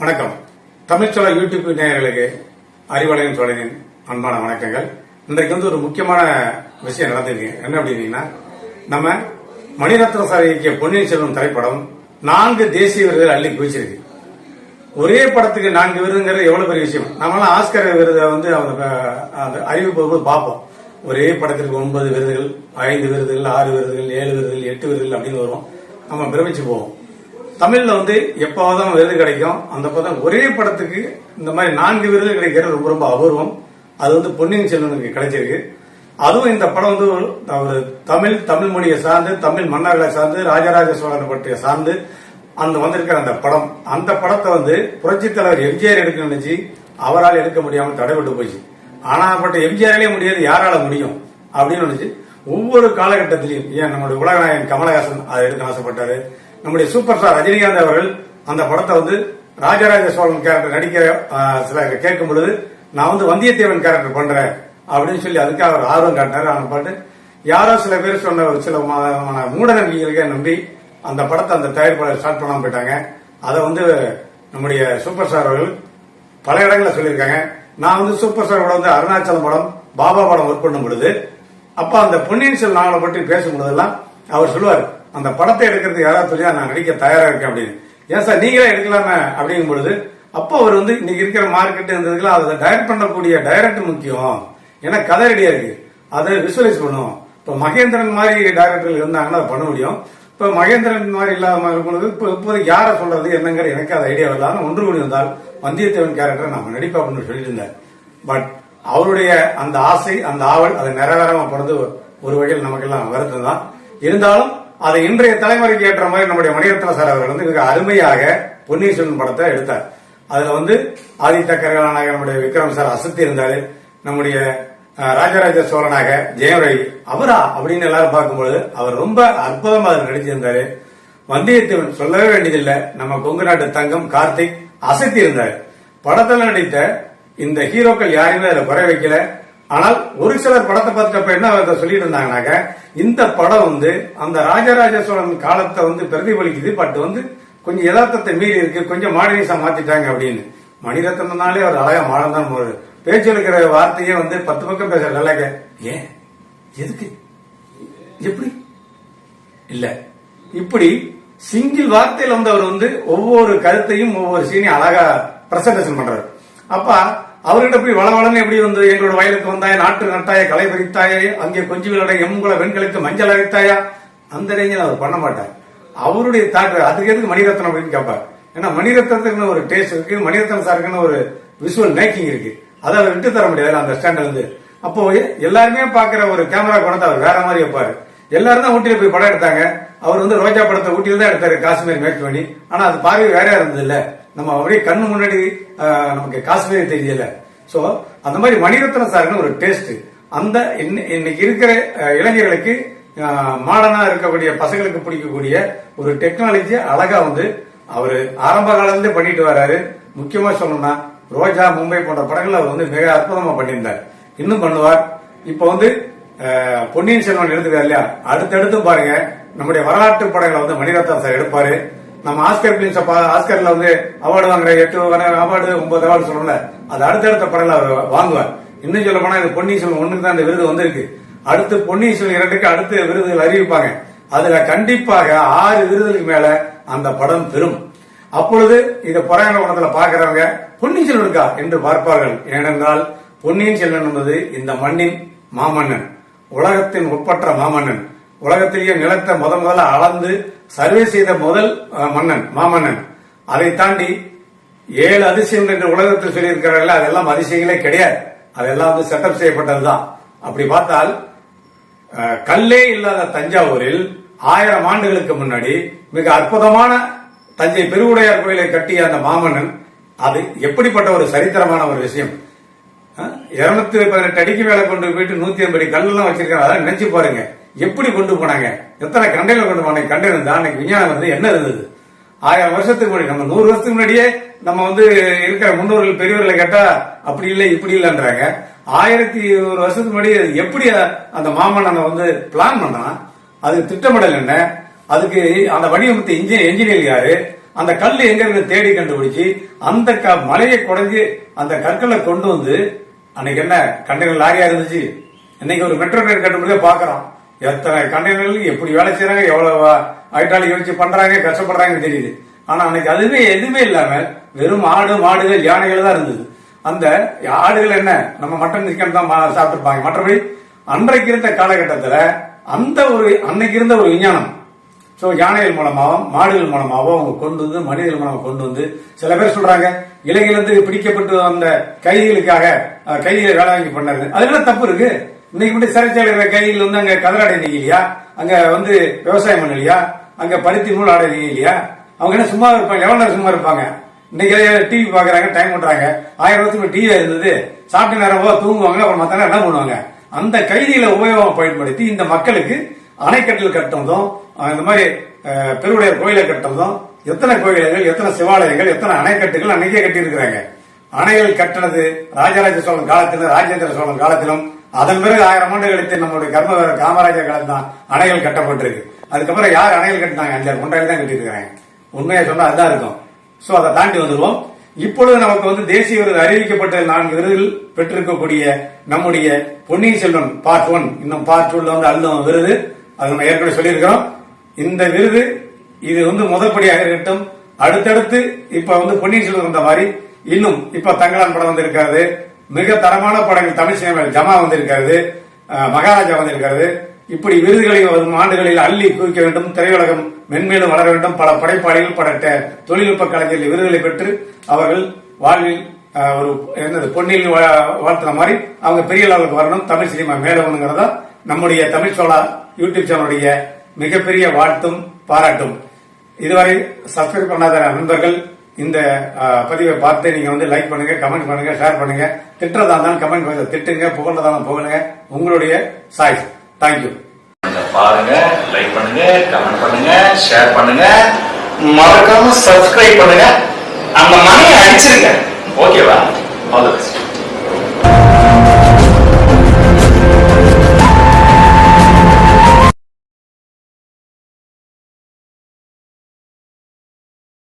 வணக்கம். தமிழ்ச்சோழ யூடியூப் நேயர்களுக்கு அறிவாலயம் சோழனின் அன்பான வணக்கங்கள். இன்றைக்கு வந்து ஒரு முக்கியமான விஷயம் நடந்திருக்கு. என்ன அப்படின்னீங்கன்னா நம்ம மணிரத்ன சார் இயக்கிய பொன்னியின் செல்வன் திரைப்படம் நான்கு தேசிய விருதுகள் அள்ளி குவிச்சிருக்கு. ஒரே படத்துக்கு நான்கு விருதுங்கிறது எவ்வளவு பெரிய விஷயம்? நம்மளாம் ஆஸ்கர் விருதை வந்து அவங்க அந்த அறிவிப்பு போது பார்ப்போம். ஒரே படத்திற்கு ஒன்பது விருதுகள் ஐந்து விருதுகள் ஆறு விருதுகள் ஏழு விருதுகள் எட்டு விருதுகள் அப்படின்னு வரும் நம்ம பிரமிச்சு போவோம். தமிழ்ல வந்து எப்போதான் விருது கிடைக்கும் அந்த பதம் ஒரே படத்துக்கு இந்த மாதிரி நான்கு விருது கிடைக்கிறது ரொம்ப ரொம்ப அபூர்வம். அது வந்து பொன்னியின் செல்வனுக்கு கிடைச்சிருக்கு. அதுவும் இந்த படம் வந்து ஒரு தமிழ் தமிழ் மொழியை சார்ந்து தமிழ் மன்னர்களை சார்ந்து ராஜராஜ சோழனை பற்றிய சார்ந்து அந்த வந்திருக்கிற அந்த படம். அந்த படத்தை வந்து புரட்சித் தலைவர் எம்ஜிஆர் எடுக்க நினைச்சு அவரால் எடுக்க முடியாமல் தடைபட்டு போச்சு. ஆனா பட்ட எம்ஜிஆராலே முடியாது யாரால முடியும் அப்படின்னு நினைச்சு ஒவ்வொரு காலகட்டத்திலையும் ஏன் நம்முடைய உலகநாயகன் கமலஹாசன் அதை எடுக்க ஆசைப்பட்டாரு. நம்முடைய சூப்பர் ஸ்டார் ரஜினிகாந்த் அவர்கள் அந்த படத்தை வந்து ராஜராஜ சோழன் கேரக்டர் நடிக்க சில கேட்கும் பொழுது நான் வந்து வந்தியத்தேவன் கேரக்டர் பண்றேன் அப்படின்னு சொல்லி அதுக்காக அவர் ஆர்வம் காட்டாரு அவனை பாட்டு யாரோ சில பேர் சொன்ன ஒரு சில மூட நம்பிக்கைகளுக்கே நம்பி அந்த படத்தை அந்த தயாரிப்பாளர் ஸ்டார்ட் பண்ணாம போயிட்டாங்க. அதை வந்து நம்முடைய சூப்பர் ஸ்டார் அவர்கள் பல இடங்களில் சொல்லியிருக்காங்க. நான் வந்து சூப்பர் ஸ்டார் படம் வந்து அருணாச்சலம் படம் பாபா படம் ஒர்க் பண்ணும் பொழுது அப்ப அந்த பொன்னியின் செல்வன் நாவலை பற்றி பேசும் பொழுதெல்லாம் அவர் சொல்லுவார் அந்த படத்தை எடுக்கிறதுக்கு யாராவது சொல்லியா நான் நடிக்க தயாரா இருக்கேன் அப்படின்னு. ஏன் சார் நீங்களே எடுக்கலாமே அப்படிங்கும் பொழுது அப்போ அவர் வந்து இன்னைக்கு இருக்கிற மார்க்கெட் இருந்ததுக்குலாம் அதை டைரக்ட் பண்ணக்கூடிய டைரக்ட் முக்கியம். ஏன்னா கதை ரெடியா இருக்கு. அதை விசுவலைஸ் பண்ணும் இப்போ மகேந்திரன் மாதிரி டைரக்டர்கள் இருந்தாங்கன்னா அதை பண்ண முடியும். இப்போ மகேந்திரன் மாதிரி இல்லாம இருக்கும்போது இப்போ இப்போதைக்கு யாரை சொல்றது என்னங்கிற எனக்கு அது ஐடியா இல்லாமல் ஒன்று கூடி வந்தால் வந்தியத்தேவன் கேரக்டர் நம்ம நடிப்பா அப்படின்னு சொல்லிட்டு இருந்தார் பட் அவருடைய அந்த ஆசை அந்த ஆவல் அதை நிறைவேறாம போனது ஒரு வகையில் நமக்கெல்லாம் வருத்தம் தான் இருந்தாலும் அதை இன்றைய தலைமுறைக்கு ஏற்ற மாதிரி நம்முடைய மணிரத்ன சார் அவர்கள் வந்து மிக அருமையாக பொன்னியின் செல்வன் படத்தை எடுத்தார். அதுல வந்து ஆதித்த கரகாலனாக நம்முடைய விக்ரம் சார் அசத்தி இருந்தாரு. நம்முடைய ராஜராஜ சோழனாக ஜெயரவி அவரா அப்படின்னு எல்லாரும் பார்க்கும்போது அவர் ரொம்ப அற்புதமாக அதில் நடிச்சிருந்தாரு. வந்தியத்தேவன் சொல்லவே வேண்டியதில்லை. நம்ம கொங்கு நாட்டு தங்கம் கார்த்திக் அசத்தி இருந்தார். படத்துல நடித்த இந்த ஹீரோக்கள் யாருமே அதில் குறை வைக்கல. ஆனால் ஒரு சிலர் படத்தை பார்த்துட்டப்ப என்ன சொல்லிட்டு இருந்தாங்கன்னாக்க இந்த படம் வந்து அந்த ராஜராஜ சோழன் காலத்தை வந்து பிரதிபலிக்குது பட் வந்து கொஞ்சம் யதார்த்தத்தை மீறி இருக்கு கொஞ்சம் மாடர்னிசா மாத்திட்டாங்க அப்படின்னு. மணிரத்னம்னாலே அவர் அழகா மாடம் தான் போகுது பேச்சு இருக்கிற வார்த்தையே வந்து பத்து பக்கம் பேசுற நல்லாக்க ஏன்? எதுக்கு? எப்படி? இல்ல. இப்படி சிங்கிள் வார்த்தையில வந்து அவர் வந்து ஒவ்வொரு கருத்தையும் ஒவ்வொரு சீனையும் அழகா பிரசன்டேஷன் பண்றாரு. அப்ப அவர்கிட்ட போய் வளவளன்னு எப்படி வந்து எங்களோட வயலுக்கு வந்தாய? நாட்டு நட்டாய? களை பறித்தாயே? அங்கே கொஞ்சி விளையாட எங்குல வெண்களுக்கு மஞ்சள் அரைத்தாயா? அந்த ரேஞ்சில் அவர் பண்ண மாட்டார். அவருடைய தாட்டு அதுக்கு எதுக்கு மணிரத்னம் அப்படின்னு கேட்பார். ஏன்னா மணிரத்னத்துக்குன்னு ஒரு டேஸ்ட் இருக்கு மணிரத்னம் சாருக்குன்னு ஒரு விஷுவல் மேக்கிங் இருக்கு. அதை அவர் விட்டு தர முடியாது அந்த ஸ்டாண்ட்ல இருந்து அப்போ எல்லாருமே பாக்குற ஒரு கேமரா கொண்டு அவர் வேற மாதிரி வைப்பாரு. எல்லாரும் தான் ஊட்டியில போய் படம் எடுத்தாங்க. அவர் வந்து ரோஜா படத்தை ஊட்டியில தான் எடுத்தாரு காஷ்மீர் மேக் பண்ணி ஆனா அது பார்வை வேறையா இருந்தது இல்லை நம்ம அப்படியே கண்ணு முன்னாடி நமக்கு காஷ்மீர் தெரியல. ஸோ அந்த மாதிரி மணிரத்ன சாருன்னு ஒரு டேஸ்ட் அந்த இன்னைக்கு இருக்கிற இளைஞர்களுக்கு மாடர்னா இருக்கக்கூடிய பசங்களுக்கு பிடிக்கக்கூடிய ஒரு டெக்னாலஜி அழகா வந்து அவரு ஆரம்ப காலத்திலே பண்ணிட்டு வர்றாரு முக்கியமா சொல்லணும்னா ரோஜா மும்பை போன்ற படங்கள் அவர் வந்து மிக அற்புதமா பண்ணியிருந்தார். இன்னும் பண்ணுவார். இப்ப வந்து பொன்னியின் செல்வன் எடுத்துக்காரு இல்லையா? அடுத்தடுத்து பாருங்க நம்முடைய வரலாற்று படங்களை வந்து மணிரத்னம் சார் எடுப்பாரு. நம்ம ஆஸ்கர் பிலிம்ஸ் ஆஸ்கர்ல வந்து அவார்டு வாங்குற எட்டு அவார்டு ஒன்பது அவார்டு சொல்லல அது அடுத்தடுத்த படங்களை அவர் வாங்குவார். இன்னும் சொல்ல போனா இது பொன்னியின் செல்வன் ஒண்ணுக்கு தான் இந்த விருது வந்திருக்கு. அடுத்து பொன்னியின் செல்வன் இரண்டுக்கு அடுத்து விருதுகள் அறிவிப்பாங்க. அதுல கண்டிப்பாக ஆறு விருதுகளுக்கு மேல அந்த படம் பெறும். அப்பொழுது இதை புறாங்க படத்துல பாக்குறவங்க பொன்னியின் செல்வனுக்கா இருக்கா என்று பார்ப்பார்கள். ஏனென்றால் பொன்னியின் செல்வன் என்பது இந்த மண்ணின் மாமன்னன். உலகத்தின் உட்பற்ற மாமன்னன். உலகத்திலேயே நிலத்தை முத முதல்ல அளந்து சர்வே செய்த முதல் மன்னன் மாமன்னன். அதை தாண்டி ஏழு அதிசயம் என்று உலகத்தில் சொல்லியிருக்கிறார்கள் அதெல்லாம் அதிசயங்களே கிடையாது. அதெல்லாம் வந்து செட்டப் செய்யப்பட்டதுதான். அப்படி பார்த்தால் கல்லே இல்லாத தஞ்சாவூரில் ஆயிரம் ஆண்டுகளுக்கு முன்னாடி மிக அற்புதமான தஞ்சை பெருவுடையார் கோயிலை கட்டிய அந்த மாமன்னன் அது எப்படிப்பட்ட ஒரு சரித்திரமான ஒரு விஷயம். இருநூத்தி பதினெட்டு அடிக்கு மேல கொண்டு போயிட்டு நூத்தி ஐம்பது கல்லாம் வச்சிருக்காங்க அதெல்லாம் நினைச்சு பாருங்க. எப்படி கொண்டு போனாங்க? எத்தனை கண்டெய்னர் கொண்டு போனாங்க? கண்டெய்னர் தான் அன்னைக்கு விஞ்ஞானம் வந்து என்ன இருந்தது? ஆயிரம் வருஷத்துக்கு முன்னாடி நம்ம நூறு வருஷத்துக்கு முன்னாடியே நம்ம வந்து இருக்கிற முன்னோர்கள் பெரியவர்களை கேட்டா அப்படி இல்லை இப்படி இல்லைன்றாங்க. ஆயிரத்தி ஒரு வருஷத்துக்கு முன்னாடி அது எப்படி அந்த மாமன்னனை வந்து பிளான் பண்ணான் அதுக்கு திட்டமிடல் என்ன? அதுக்கு அந்த வடிவமைத்த இன்ஜினியர் யாரு? அந்த கல் எங்க இருந்து தேடி கண்டுபிடிச்சு அந்த க மலையை குடைஞ்சு அந்த கற்களை கொண்டு வந்து அன்னைக்கு என்ன? கண்டெய்னர் லாரியா இருந்துச்சு. இன்னைக்கு ஒரு மெட்ரோ ரயில் கட்டும்போதே பாக்குறோம் எத்தனை கண்டெய்னர்கள் எப்படி வேலை செய்யறாங்க எவ்வளவு ஹைட்ராலிக் வச்சு பண்றாங்க கஷ்டப்படுறாங்கன்னு தெரியுது. ஆனா அன்னைக்கு அதுவே எதுவுமே இல்லாம வெறும் ஆடு மாடுகள் யானைகள் தான் இருந்தது. அந்த ஆடுகள் என்ன? நம்ம மட்டன் சிக்கன் தான் மா- மற்றபடி அன்றைக்கு இருந்த காலகட்டத்தில் அந்த ஒரு அன்னைக்கு இருந்த ஒரு விஞ்ஞானம். ஸோ யானைகள் மூலமாகவும் மாடுகள் மூலமாகவும் அவங்க கொண்டு வந்து மனிதர்கள் மூலமாக கொண்டு வந்து சில பேர் சொல்றாங்க இலங்கையிலிருந்து பிடிக்கப்பட்டு வந்த கைதிகளுக்காக கைதிகளை வேலை வாங்கி பண்ணாரு அதுல தப்பு இருக்கு? இன்னைக்கு மட்டும் சிறைச்சாலை கையில் வந்து அங்க கதராடை நெய்யலையா அங்க வந்து விவசாயம் பண்ணலையா? அங்க பருத்தி நூல் ஆடை நெய்யலையா அவங்க என்ன சும்மா இருப்பாங்க? எவ்வளவு நேரம் சும்மா இருப்பாங்க? இன்னைக்கு டிவி பாக்குறாங்க டைம் பண்றாங்க. ஆயிரம் வருஷத்துக்கு டிவி இருந்தது. சாப்பிட்ட நேரம் போக தூங்குவாங்க அப்புறம் மத்த நேரம் என்ன பண்ணுவாங்க? அந்த கைதிகளை உபயோகம் பயன்படுத்தி இந்த மக்களுக்கு அணைக்கட்டில் கட்டுறதும் இந்த மாதிரி பெருவுடைய கோயிலை கட்டுறதும் எத்தனை கோயில்கள் எத்தனை சிவாலயங்கள் எத்தனை அணைக்கட்டுகள் அன்னைக்கே கட்டி இருக்கிறாங்க அணைகள் கட்டினது ராஜராஜ சோழன் காலத்திலும் ராஜேந்திர சோழன் காலத்திலும் அதன் பிறகு ஆயிரம் ஆண்டு கழித்து நம்மளுடைய கர்மவீர காமராஜர் காலத்தில் தான் அணைகள் கட்டப்பட்டிருக்கு. அதுக்கப்புறம் யார் அணைகள் கட்டினாங்க? அஞ்சாறு கொண்டாயில் தான் கட்டியிருக்கிறாங்க. உண்மையை சொன்னா அதுதான் இருக்கும். ஸோ அதை தாண்டி வந்துடுவோம் இப்பொழுது நமக்கு வந்து தேசிய விருது அறிவிக்கப்பட்ட நான்கு விருதுகள் பெற்றிருக்கக்கூடிய நம்முடைய பொன்னியின் செல்வன் பார்ட் ஒன் இன்னும் பார்ட் டூல வந்து அல்லும் விருது. அது நம்ம ஏற்கனவே சொல்லியிருக்கிறோம். இந்த விருது இது வந்து முதற்படியாக இருக்கட்டும். அடுத்தடுத்து இப்ப வந்து பொன்னியின் செல்வன் வந்த மாதிரி இன்னும் இப்ப தங்கலான் படம் வந்திருக்காது. மிக தரமான படங்கள் தமிழ் சினிமாவில். ஜமா வந்திருக்கிறது மகாராஜா வந்திருக்கிறது. இப்படி விருதுகளை வரும் ஆண்டுகளில் அள்ளி குவிக்க வேண்டும் திரையுலகம் மென்மேலும் வளர வேண்டும். பல படைப்பாளிகள் பல தொழில்நுட்ப கலைஞர்கள் விருதுகளை பெற்று அவர்கள் வாழ்வில் ஒரு என்னது பொன்னில் வா- வாழ்த்துற மாதிரி அவங்க பெரிய லெவலுக்கு வரணும். தமிழ் சினிமா மேலவனுங்கிறதா நம்முடைய தமிழ் சோழா யூடியூப் சேனலுடைய மிகப்பெரிய வாழ்த்தும் பாராட்டும். இதுவரை சப்ஸ்கிரைப் பண்ணாத நண்பர்கள் இந்த பதிவை பார்த்து நீங்க வந்து லைக் பண்ணுங்க கமெண்ட் பண்ணுங்க ஷேர் பண்ணுங்க. திட்டுறதா இருந்தாலும் கமெண்ட் பண்ணுங்க. திட்டுங்க புகழ்றதா புகழுங்க. உங்களுடைய சாய்ஸ் தேங்க்யூ பாருங்க லைக் பண்ணுங்க கமெண்ட் பண்ணுங்க ஷேர் பண்ணுங்க. மறக்காம சப்ஸ்கிரைப் பண்ணுங்க. அந்த மணியை அடிச்சிருங்க. ஓகேவா ஆல் தி பெஸ்ட்